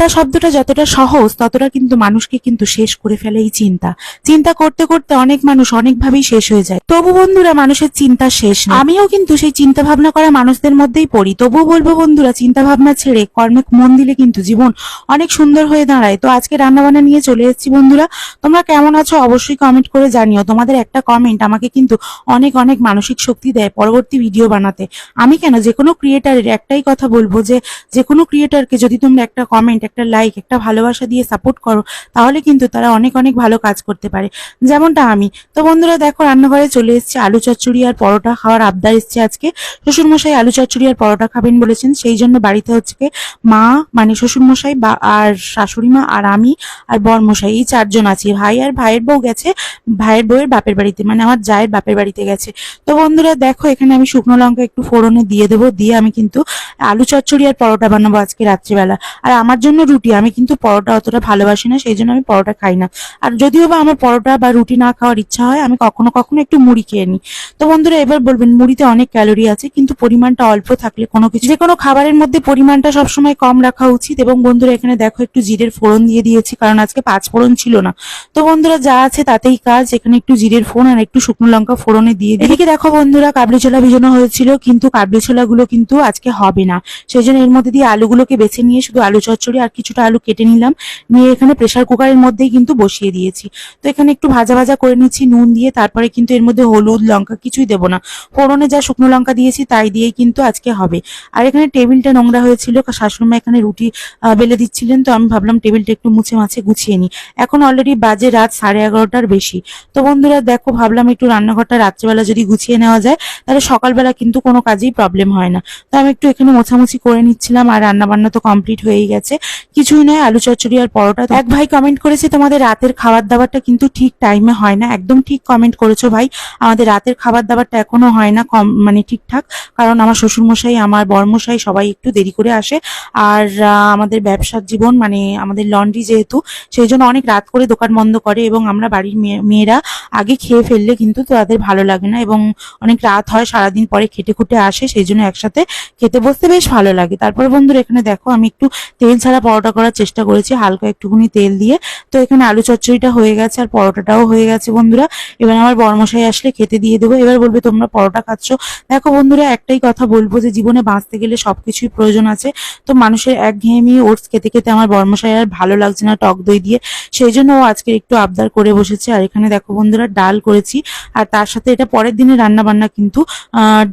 চিন্তা শব্দটা যতটা সহজ, ততটা কিন্তু মানুষকে কিন্তু শেষ করে ফেলে এই চিন্তা। চিন্তা করতে করতে অনেক মানুষ অনেকভাবেই শেষ হয়ে যায়। তবু বন্ধুরা, মানুষের চিন্তা শেষ আমিও কিন্তু সেই চিন্তা ভাবনা করা মানুষদের মধ্যেই পড়ি। তবুও বলব বন্ধুরা চিন্তা ভাবনা ছেড়ে কর্মে মন দিলে কিন্তু জীবন অনেক সুন্দর হয়ে দাঁড়ায়। তো আজকে রান্নাবান্না নিয়ে চলে এসেছি বন্ধুরা। তোমরা কেমন আছো অবশ্যই কমেন্ট করে জানিও। তোমাদের একটা কমেন্ট আমাকে কিন্তু অনেক অনেক মানসিক শক্তি দেয় পরবর্তী ভিডিও বানাতে। আমি কেন? যে কোনো ক্রিয়েটারের একটাই কথা বলব যে যে কোনো ক্রিয়েটারকে যদি তোমরা একটা কমেন্ট একটা লাইক একটা ভালোবাসা দিয়ে সাপোর্ট করো, তাহলে কিন্তু তারা অনেক অনেক ভালো কাজ করতে পারে। যেমনটা আমি। তো বন্ধুরা দেখো, রান্নাঘরে চলে এসেছি আলু চচ্চড়ি আর পরোটা খাওয়ার আবদার এসছে আজকে। শ্বশুরমশাই আলু চচ্চড়ি আর পরোটা খাবেন বলেছেন, সেই জন্য বাড়িতে হচ্ছে মা মানে শ্বশুরমশাই বা, আর শাশুড়ি মা, আর আমি আর বরমশাই, এই চারজন আছি। ভাই আর ভাইয়ের বউ গেছে, ভাইয়ের বউয়ের বাপের বাড়িতে মানে আমার জায়ের বাপের বাড়িতে গেছে। তো বন্ধুরা দেখো, এখানে আমি শুকনো লঙ্কা একটু ফোড়নে দিয়ে দেবো, দিয়ে আমি কিন্তু আলু চচ্চড়ি আর পরোটা বানাবো আজকে রাত্রিবেলা। আর আমার জন্য রুটি আমি কিন্তু পরোটা অতটা ভালোবাসি না সেই জন্য আমি পরোটা খাই না। আর যদিও বা আমার পরোটা বা রুটি না খাওয়ার ইচ্ছা হয় আমি কখনো কখনো একটু মুড়ি খেয়ে নিই। তো বন্ধুরা এবার বলবেন মুড়িতে অনেক ক্যালোরি আছে কিন্তু পরিমাণটা অল্প থাকলে কোনো কিছু যে কোনো খাবারের মধ্যে পরিমাণটা সবসময় কম রাখা উচিত। এবং বন্ধুরা এখানে দেখো একটু জিরের ফোড়ন দিয়ে দিয়েছি কারণ আজকে পাঁচ ফোড়ন ছিল না। তো বন্ধুরা যা আছে তাতেই কাজ এখানে একটু জিরের ফোড়ন আর একটু শুকনো লঙ্কা ফোড়নে দিয়ে দিই। এদিকে দেখো বন্ধুরা কাবলি ছোলা ভিজানো হয়েছিল কিন্তু কাবলি ছোলাগুলো কিন্তু আজকে হবে না। সেই জন্য এর মধ্যে দিয়ে আলুগুলোকে বেছে নিয়ে শুধু আলু চচ্চড়ি আর কিছুটা আলু কেটে নিলাম। নিয়ে এখানে প্রেসার কুকারের মধ্যেই কিন্তু বসিয়ে দিয়েছি। তো এখানে একটু ভাজা ভাজা করে নিচ্ছি, নুন দিয়ে, তারপরে কিন্তু এর মধ্যে হলুদ, লঙ্কা কিছুই দেবো না। ফোড়নে যা শুকনো লঙ্কা দিয়েছি, তাই দিয়েই কিন্তু আজকে হবে। আর এখানে টেবিলটা নোংরা হয়েছিল শাশুড়িমা এখানে রুটি বেলে দিচ্ছিলেন, তো আমি ভাবলাম টেবিলটা একটু মুছে মাছে গুছিয়ে নিই। এখন অলরেডি বাজে রাত সাড়ে এগারোটার বেশি। তো বন্ধুরা, দেখো, ভাবলাম একটু রান্নাঘরটা রাত্রেবেলা যদি গুছিয়ে নেওয়া যায়, তাহলে সকালবেলা কিন্তু কোনো কাজেই প্রবলেম হয় না। তো আমি একটু এখানে মোছামুছি করে নিচ্ছিলাম, আর রান্নাবান্না তো কমপ্লিট হয়েই গেছে। কিছুই নয়, আলু চচ্চড়ি আর পরোটা এক ভাই কমেন্ট করেছে, তোমাদের রাতের খাবার দাবারটা কিন্তু ঠিক টাইমে হয় না। একদম ঠিক কমেন্ট করেছ ভাই। আমাদের রাতের খাবার দাবারটা এখনও হয় না কম মানে ঠিকঠাক। কারণ আমার শ্বশুরমশাই, আমার বরমশাই সবাই একটু দেরি করে আসে। আর আমাদের ব্যবসার জীবন মানে আমাদের লন্ড্রি যেহেতু, সেই জন্য অনেক রাত করে দোকান বন্ধ করে এবং আমরা বাড়ির মেয়ে- মেয়েরা আগে খেয়ে ফেললে কিন্তু তাদের ভালো লাগে না এবং অনেক রাত হয়, সারাদিন পরে খেটে খুটে আসে, সেই জন্য একসাথে খেতে বসতে বেশ ভালো লাগে। তারপরে বন্ধুরা, এখানে দেখো, আমি একটু তেল ছাড়া পরোটা করার চেষ্টা করেছি, হালকা একটুখানি তেল দিয়ে। তো এখানে আলু চচ্চড়িটা হয়ে গেছে আর পরোটাটাও হয়ে গেছে বন্ধুরা। এবার আমার বরমশাই আসলে খেতে দিয়ে দেবো। এবার বলবে, তোমরা পরোটা খাচ্ছ? দেখো বন্ধুরা, একটাই কথা বলব যে জীবনে বাঁচতে গেলে সবকিছুই প্রয়োজন আছে। তো মানুষের একঘেয়েমি ওটস খেতে খেতে আমার বর্মশাই আর ভালো লাগছে না টক দই দিয়ে। সেই জন্য ও আজকে একটু আবদার করে বসেছে। আর এখানে দেখো বন্ধুরা, ডাল করেছি। আর তার সাথে এটা পরের দিনে রান্না বান্না কিন্তু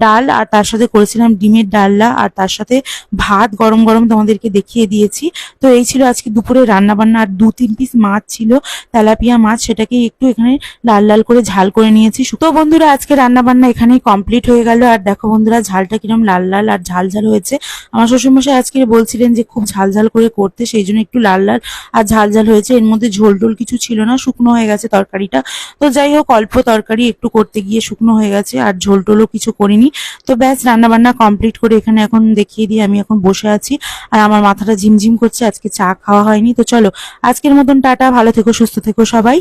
ডাল। আর তার সাথে করেছিলাম ডিমের ডালনা। আর তার সাথে ভাত গরম গরম তোমাদেরকে দেখিয়ে দিয়েছি। তো এই ছিল আজকে দুপুরে রান্না বান্না আর দু তিন পিস মাছ ছিল, তেলাপিয়া মাছ সেটাকে একটু এখানে লাল লাল করে ঝাল করে নিয়েছি। তো বন্ধুরা, আজকে রান্না বান্না এখানেই কমপ্লিট হয়ে গেল। আর দেখো বন্ধুরা, ঝালটা কিরম লাল লাল আর ঝাল ঝাল হয়েছে। আমার শ্বশুরমশাই আজকে বলছিলেন যে খুব ঝাল ঝাল করে করতে, সেই জন্য একটু লাল লাল আর ঝাল ঝাল হয়েছে। এর মধ্যে ঝোল টোল কিছু ছিল না, শুকনো হয়ে গেছে তরকারিটা। তো যাই হোক, অল্প তরকারি একটু করতে গিয়ে শুকনো হয়ে গেছে, আর ঝোল টোলও কিছু করিনি। তো ব্যাস রান্না বান্না কমপ্লিট করে এখানে এখন দেখিয়ে দিয়ে আমি এখন বসে আছি। আর আমার মাথাটা ঝিমঝিম করছে, আজকে চা খাওয়া হয়নি, তো চলো, আজকের মতন টাটা, ভালো থেকো, সুস্থ থেকো সবাই।